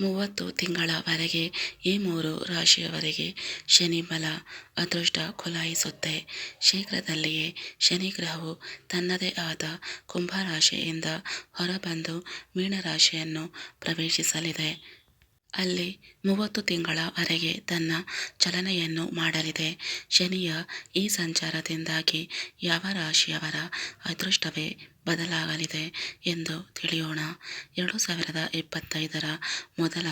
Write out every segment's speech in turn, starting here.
ಮೂವತ್ತು ತಿಂಗಳವರೆಗೆ, ಈ ಮೂರು ರಾಶಿಯವರೆಗೆ ಶನಿ ಬಲ ಅದೃಷ್ಟ ಖುಲಾಯಿಸುತ್ತೆ ಶೀಘ್ರದಲ್ಲಿಯೇ ಶನಿ ಗ್ರಹವು ತನ್ನದೇ ಆದ ಕುಂಭರಾಶಿಯಿಂದ ಹೊರಬಂದು ಮೀನರಾಶಿಯನ್ನು ಪ್ರವೇಶಿಸಲಿದೆ. ಅಲ್ಲಿ ಮೂವತ್ತು ತಿಂಗಳವರೆಗೆ ತನ್ನ ಚಲನೆಯನ್ನು ಮಾಡಲಿದೆ. ಶನಿಯ ಈ ಸಂಚಾರದಿಂದಾಗಿ ಯಾವ ರಾಶಿಯವರ ಅದೃಷ್ಟವೇ ಬದಲಾಗಲಿದೆ ಎಂದು ತಿಳಿಯೋಣ. ಎರಡು ಸಾವಿರದ ಇಪ್ಪತ್ತೈದರ ಮೊದಲ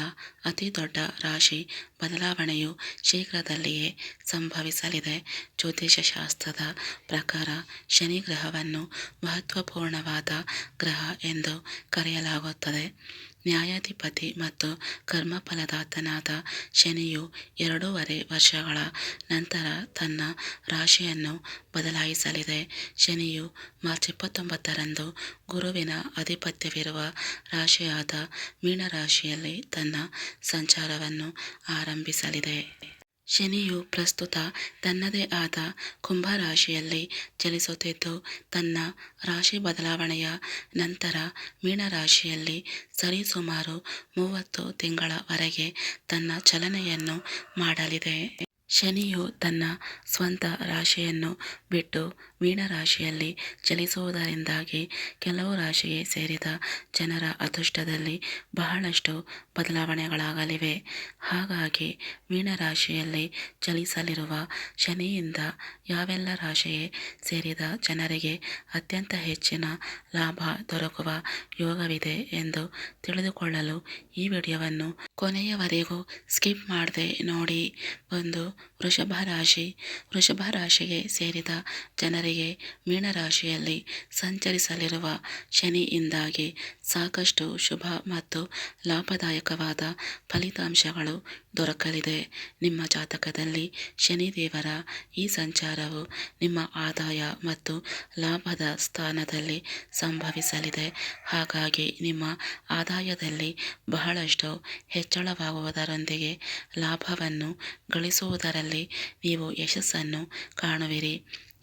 ಅತಿ ದೊಡ್ಡ ರಾಶಿ ಬದಲಾವಣೆಯು ಶೀಘ್ರದಲ್ಲಿಯೇ ಸಂಭವಿಸಲಿದೆ. ಜ್ಯೋತಿಷಶಾಸ್ತ್ರದ ಪ್ರಕಾರ ಶನಿ ಗ್ರಹವನ್ನು ಮಹತ್ವಪೂರ್ಣವಾದ ಗ್ರಹ ಎಂದು ಕರೆಯಲಾಗುತ್ತದೆ. ನ್ಯಾಯಾಧಿಪತಿ ಮತ್ತು ಕರ್ಮಫಲದಾತನಾದ ಶನಿಯು ಎರಡೂವರೆ ವರ್ಷಗಳ ನಂತರ ತನ್ನ ರಾಶಿಯನ್ನು ಬದಲಾಯಿಸಲಿದೆ. ಶನಿಯು ಮಾರ್ಚ್ ಇಪ್ಪತ್ತೊಂಬತ್ತರಂದು ಗುರುವಿನ ಆಧಿಪತ್ಯವಿರುವ ರಾಶಿಯಾದ ಮೀನರಾಶಿಯಲ್ಲಿ ತನ್ನ ಸಂಚಾರವನ್ನು ಆರಂಭಿಸಲಿದೆ. ಶನಿಯು ಪ್ರಸ್ತುತ ತನ್ನದೇ ಆದ ಕುಂಭರಾಶಿಯಲ್ಲಿ ಚಲಿಸುತ್ತಿದ್ದು, ತನ್ನ ರಾಶಿ ಬದಲಾವಣೆಯ ನಂತರ ಮೀನರಾಶಿಯಲ್ಲಿ ಸರಿಸುಮಾರು ಮೂವತ್ತು ತಿಂಗಳವರೆಗೆ ತನ್ನ ಚಲನೆಯನ್ನು ಮಾಡಲಿದೆ. ಶನಿಯು ತನ್ನ ಸ್ವಂತ ರಾಶಿಯನ್ನು ಬಿಟ್ಟು ಮೀನರಾಶಿಯಲ್ಲಿ ಚಲಿಸುವುದರಿಂದಾಗಿ ಕೆಲವು ರಾಶಿಗೆ ಸೇರಿದ ಜನರ ಅದೃಷ್ಟದಲ್ಲಿ ಬಹಳಷ್ಟು ಬದಲಾವಣೆಗಳಾಗಲಿವೆ. ಹಾಗಾಗಿ ಮೀನರಾಶಿಯಲ್ಲಿ ಚಲಿಸಲಿರುವ ಶನಿಯಿಂದ ಯಾವೆಲ್ಲ ರಾಶಿಗೆ ಸೇರಿದ ಜನರಿಗೆ ಅತ್ಯಂತ ಹೆಚ್ಚಿನ ಲಾಭ ದೊರಕುವ ಯೋಗವಿದೆ ಎಂದು ತಿಳಿದುಕೊಳ್ಳಲು ಈ ವಿಡಿಯೋವನ್ನು ಕೊನೆಯವರೆಗೂ ಸ್ಕಿಪ್ ಮಾಡದೆ ನೋಡಿ. ಒಂದು ವೃಷಭ ರಾಶಿ, ವೃಷಭ ರಾಶಿಗೆ ಸೇರಿದ ಜನರಿಗೆ ಮೀನರಾಶಿಯಲ್ಲಿ ಸಂಚರಿಸಲಿರುವ ಶನಿಯಿಂದಾಗಿ ಸಾಕಷ್ಟು ಶುಭ ಮತ್ತು ಲಾಭದಾಯಕವಾದ ಫಲಿತಾಂಶಗಳು ದೊರಕಲಿದೆ. ನಿಮ್ಮ ಜಾತಕದಲ್ಲಿ ಶನಿದೇವರ ಈ ಸಂಚಾರವು ನಿಮ್ಮ ಆದಾಯ ಮತ್ತು ಲಾಭದ ಸ್ಥಾನದಲ್ಲಿ ಸಂಭವಿಸಲಿದೆ. ಹಾಗಾಗಿ ನಿಮ್ಮ ಆದಾಯದಲ್ಲಿ ಬಹಳಷ್ಟು ಹೆಚ್ಚಳವಾಗುವುದರೊಂದಿಗೆ ಲಾಭವನ್ನು ಗಳಿಸುವುದರಲ್ಲಿ ನೀವು ಯಶಸ್ಸನ್ನು ಕಾಣುವಿರಿ.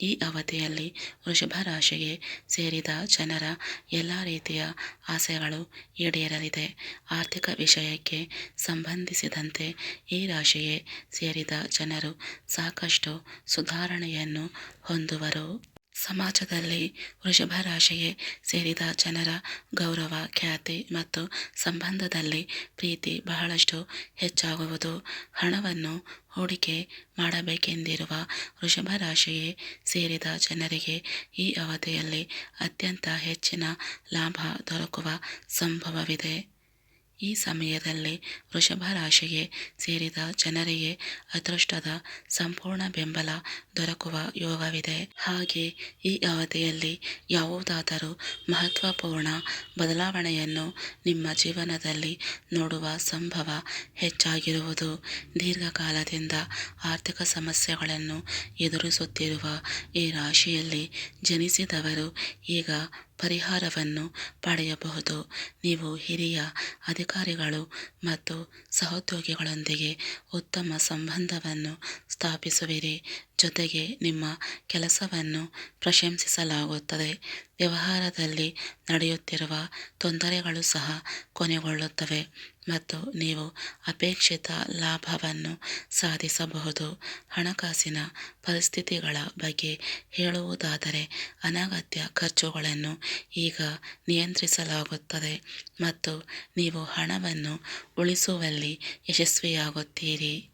ಈ ಅವಧಿಯಲ್ಲಿ ವೃಷಭ ರಾಶಿಗೆ ಸೇರಿದ ಜನರ ಎಲ್ಲ ರೀತಿಯ ಆಸೆಗಳು ಈಡೇರಲಿದೆ. ಆರ್ಥಿಕ ವಿಷಯಕ್ಕೆ ಸಂಬಂಧಿಸಿದಂತೆ ಈ ರಾಶಿಯೇ ಸೇರಿದ ಜನರು ಸಾಕಷ್ಟು ಸುಧಾರಣೆಯನ್ನು ಹೊಂದುವರು. ಸಮಾಜದಲ್ಲಿ ವೃಷಭ ರಾಶಿಗೆ ಸೇರಿದ ಜನರ ಗೌರವ, ಖ್ಯಾತಿ ಮತ್ತು ಸಂಬಂಧದಲ್ಲಿ ಪ್ರೀತಿ ಬಹಳಷ್ಟು ಹೆಚ್ಚಾಗುವುದು. ಹಣವನ್ನು ಹೂಡಿಕೆ ಮಾಡಬೇಕೆಂದಿರುವ ವೃಷಭ ರಾಶಿಗೆ ಸೇರಿದ ಜನರಿಗೆ ಈ ಅವಧಿಯಲ್ಲಿ ಅತ್ಯಂತ ಹೆಚ್ಚಿನ ಲಾಭ ದೊರಕುವ ಸಂಭವವಿದೆ. ಈ ಸಮಯದಲ್ಲಿ ವೃಷಭ ರಾಶಿಗೆ ಸೇರಿದ ಜನರಿಗೆ ಅದೃಷ್ಟದ ಸಂಪೂರ್ಣ ಬೆಂಬಲ ದೊರಕುವ ಯೋಗವಿದೆ. ಹಾಗೆ ಈ ಅವಧಿಯಲ್ಲಿ ಯಾವುದಾದರೂ ಮಹತ್ವಪೂರ್ಣ ಬದಲಾವಣೆಯನ್ನು ನಿಮ್ಮ ಜೀವನದಲ್ಲಿ ನೋಡುವ ಸಂಭವ ಹೆಚ್ಚಾಗಿರುವುದು ದೀರ್ಘಕಾಲದಿಂದ ಆರ್ಥಿಕ ಸಮಸ್ಯೆಗಳನ್ನು ಎದುರಿಸುತ್ತಿರುವ ಈ ರಾಶಿಯಲ್ಲಿ ಜನಿಸಿದವರು ಈಗ ಪರಿಹಾರವನ್ನು ಪಡೆಯಬಹುದು. ನೀವು ಹಿರಿಯ ಅಧಿಕಾರಿಗಳು ಮತ್ತು ಸಹೋದ್ಯೋಗಿಗಳೊಂದಿಗೆ ಉತ್ತಮ ಸಂಬಂಧವನ್ನು ಸ್ಥಾಪಿಸುವಿರಿ. ಜೊತೆಗೆ ನಿಮ್ಮ ಕೆಲಸವನ್ನು ಪ್ರಶಂಸಿಸಲಾಗುತ್ತದೆ. ವ್ಯವಹಾರದಲ್ಲಿ ನಡೆಯುತ್ತಿರುವ ತೊಂದರೆಗಳು ಸಹ ಕೊನೆಗೊಳ್ಳುತ್ತವೆ. ಮತ್ತು ನೀವು ಅಪೇಕ್ಷಿತ ಲಾಭವನ್ನು ಸಾಧಿಸಬಹುದು. ಹಣಕಾಸಿನ ಪರಿಸ್ಥಿತಿಗಳ ಬಗ್ಗೆ ಹೇಳುವುದಾದರೆ ಅನಗತ್ಯ ಖರ್ಚುಗಳನ್ನು ಈಗ ನಿಯಂತ್ರಿಸಲಾಗುತ್ತದೆ ಮತ್ತು ನೀವು ಹಣವನ್ನು ಉಳಿಸುವಲ್ಲಿ ಯಶಸ್ವಿಯಾಗುತ್ತೀರಿ.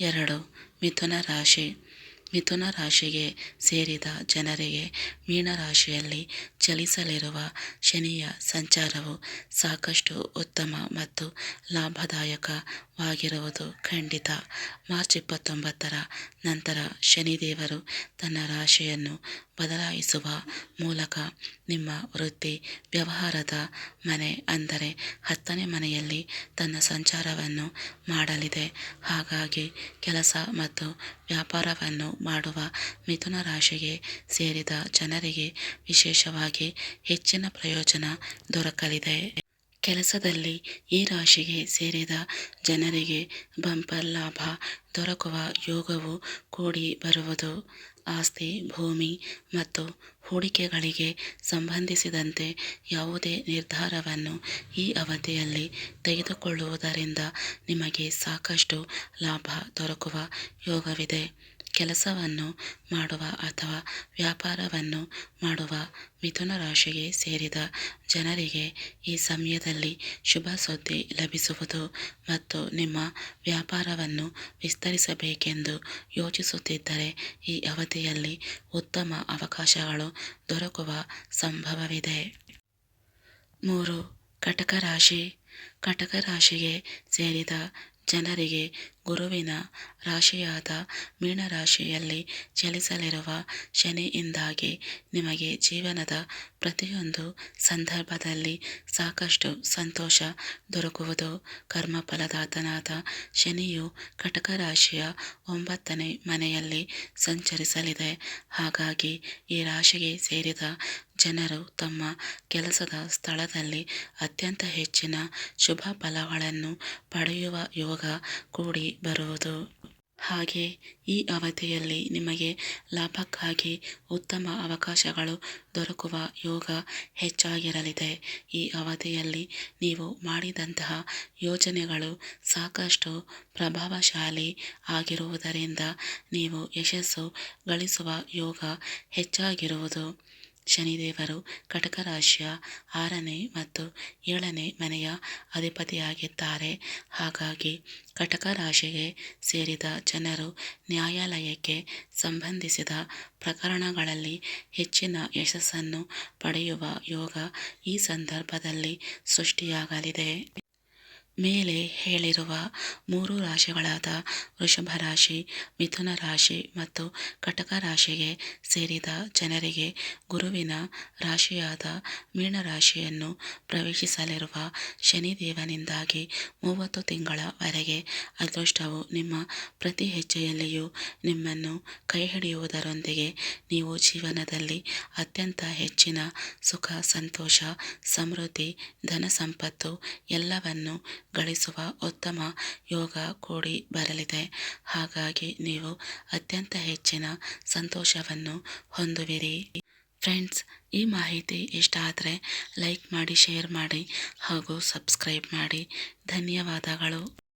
ಎರಡು ಮಿಥುನ ರಾಶಿ. ಮಿಥುನ ರಾಶಿಗೆ ಸೇರಿದ ಜನರಿಗೆ ಮೀನರಾಶಿಯಲ್ಲಿ ಚಲಿಸಲಿರುವ ಶನಿಯ ಸಂಚಾರವು ಸಾಕಷ್ಟು ಉತ್ತಮ ಮತ್ತು ಲಾಭದಾಯಕವಾಗಿರುವುದು ಖಂಡಿತ. ಮಾರ್ಚ್ ಇಪ್ಪತ್ತೊಂಬತ್ತರ ನಂತರ ಶನಿದೇವರು ತನ್ನ ರಾಶಿಯನ್ನು ಬದಲಾಯಿಸುವ ಮೂಲಕ ನಿಮ್ಮ ವೃತ್ತಿ ವ್ಯವಹಾರದ ಮನೆ ಅಂದರೆ ಹತ್ತನೇ ಮನೆಯಲ್ಲಿ ತನ್ನ ಸಂಚಾರವನ್ನು ಮಾಡಲಿದೆ. ಹಾಗಾಗಿ ಕೆಲಸ ಮತ್ತು ವ್ಯಾಪಾರವನ್ನು ಮಾಡುವ ಮಿಥುನ ರಾಶಿಗೆ ಸೇರಿದ ಜನರಿಗೆ ವಿಶೇಷವಾಗಿ ಹೆಚ್ಚಿನ ಪ್ರಯೋಜನ ದೊರಕಲಿದೆ. ಕೆಲಸದಲ್ಲಿ ಈ ರಾಶಿಗೆ ಸೇರಿದ ಜನರಿಗೆ ಬಂಪರ್ ಲಾಭ ದೊರಕುವ ಯೋಗವು ಕೂಡಿ ಬರುವುದು. ಆಸ್ತಿ, ಭೂಮಿ ಮತ್ತು ಹೂಡಿಕೆಗಳಿಗೆ ಸಂಬಂಧಿಸಿದಂತೆ ಯಾವುದೇ ನಿರ್ಧಾರವನ್ನು ಈ ಅವಧಿಯಲ್ಲಿ ತೆಗೆದುಕೊಳ್ಳುವುದರಿಂದ ನಿಮಗೆ ಸಾಕಷ್ಟು ಲಾಭ ದೊರಕುವ ಯೋಗವಿದೆ. ಕೆಲಸವನ್ನು ಮಾಡುವ ಅಥವಾ ವ್ಯಾಪಾರವನ್ನು ಮಾಡುವ ಮಿಥುನ ರಾಶಿಗೆ ಸೇರಿದ ಜನರಿಗೆ ಈ ಸಮಯದಲ್ಲಿ ಶುಭ ಸುದ್ದಿ ಲಭಿಸುವುದು ಮತ್ತು ನಿಮ್ಮ ವ್ಯಾಪಾರವನ್ನು ವಿಸ್ತರಿಸಬೇಕೆಂದು ಯೋಚಿಸುತ್ತಿದ್ದರೆ ಈ ಅವಧಿಯಲ್ಲಿ ಉತ್ತಮ ಅವಕಾಶಗಳು ದೊರಕುವ ಸಂಭವವಿದೆ. ಮೂರು ಕಟಕ ರಾಶಿ ಕಟಕ ರಾಶಿಗೆ ಸೇರಿದ ಜನರಿಗೆ ಗುರುವಿನ ರಾಶಿಯಾದ ಮೀನರಾಶಿಯಲ್ಲಿ ಚಲಿಸಲಿರುವ ಶನಿಯಿಂದಾಗಿ ನಿಮಗೆ ಜೀವನದ ಪ್ರತಿಯೊಂದು ಸಂದರ್ಭದಲ್ಲಿ ಸಾಕಷ್ಟು ಸಂತೋಷ ದೊರಕುವುದು. ಕರ್ಮಫಲದಾತನಾದ ಶನಿಯು ಕಟಕ ರಾಶಿಯ ಒಂಬತ್ತನೇ ಮನೆಯಲ್ಲಿ ಸಂಚರಿಸಲಿದೆ. ಹಾಗಾಗಿ ಈ ರಾಶಿಗೆ ಸೇರಿದ ಜನರು ತಮ್ಮ ಕೆಲಸದ ಸ್ಥಳದಲ್ಲಿ ಅತ್ಯಂತ ಹೆಚ್ಚಿನ ಶುಭ ಫಲಗಳನ್ನು ಪಡೆಯುವ ಯೋಗ ಕೂಡಿ ಬರುವುದು. ಹಾಗೆ ಈ ಅವಧಿಯಲ್ಲಿ ನಿಮಗೆ ಲಾಭಕ್ಕಾಗಿ ಉತ್ತಮ ಅವಕಾಶಗಳು ದೊರಕುವ ಯೋಗ ಹೆಚ್ಚಾಗಿರಲಿದೆ. ಈ ಅವಧಿಯಲ್ಲಿ ನೀವು ಮಾಡಿದಂತಹ ಯೋಜನೆಗಳು ಸಾಕಷ್ಟು ಪ್ರಭಾವಶಾಲಿ ಆಗಿರುವುದರಿಂದ ನೀವು ಯಶಸ್ಸು ಗಳಿಸುವ ಯೋಗ ಹೆಚ್ಚಾಗಿರುವುದು. ಶನಿದೇವರು ಕಟಕ ರಾಶಿಯ ಆರನೇ ಮತ್ತು ಏಳನೇ ಮನೆಯ ಅಧಿಪತಿಯಾಗಿದ್ದಾರೆ. ಹಾಗಾಗಿ ಕಟಕ ರಾಶಿಗೆ ಸೇರಿದ ಜನರು ನ್ಯಾಯಾಲಯಕ್ಕೆ ಸಂಬಂಧಿಸಿದ ಪ್ರಕರಣಗಳಲ್ಲಿ ಹೆಚ್ಚಿನ ಯಶಸ್ಸನ್ನು ಪಡೆಯುವ ಯೋಗ ಈ ಸಂದರ್ಭದಲ್ಲಿ ಸೃಷ್ಟಿಯಾಗಲಿದೆ. ಮೇಲೆ ಹೇಳಿರುವ ಮೂರು ರಾಶಿಗಳಾದ ವೃಷಭ ರಾಶಿ, ಮಿಥುನ ರಾಶಿ ಮತ್ತು ಕಟಕ ರಾಶಿಗೆ ಸೇರಿದ ಜನರಿಗೆ ಗುರುವಿನ ರಾಶಿಯಾದ ಮೀನರಾಶಿಯನ್ನು ಪ್ರವೇಶಿಸಲಿರುವ ಶನಿದೇವನಿಂದಾಗಿ ಮೂವತ್ತು ತಿಂಗಳವರೆಗೆ ಅದೃಷ್ಟವು ನಿಮ್ಮ ಪ್ರತಿ ಹೆಜ್ಜೆಯಲ್ಲಿಯೂ ನಿಮ್ಮನ್ನು ಕೈಹಿಡಿಯುವುದರೊಂದಿಗೆ ನೀವು ಜೀವನದಲ್ಲಿ ಅತ್ಯಂತ ಹೆಚ್ಚಿನ ಸುಖ, ಸಂತೋಷ, ಸಮೃದ್ಧಿ, ಧನ ಸಂಪತ್ತು ಎಲ್ಲವನ್ನು ಗಳಿಸುವ ಉತ್ತಮ ಯೋಗ ಕೂಡಿ ಬರಲಿದೆ. ಹಾಗಾಗಿ ನೀವು ಅತ್ಯಂತ ಹೆಚ್ಚಿನ ಸಂತೋಷವನ್ನು ಹೊಂದುವಿರಿ. ಫ್ರೆಂಡ್ಸ್, ಈ ಮಾಹಿತಿ ಇಷ್ಟ ಆದರೆ ಲೈಕ್ ಮಾಡಿ, ಶೇರ್ ಮಾಡಿ ಹಾಗೂ ಸಬ್ಸ್ಕ್ರೈಬ್ ಮಾಡಿ. ಧನ್ಯವಾದಗಳು.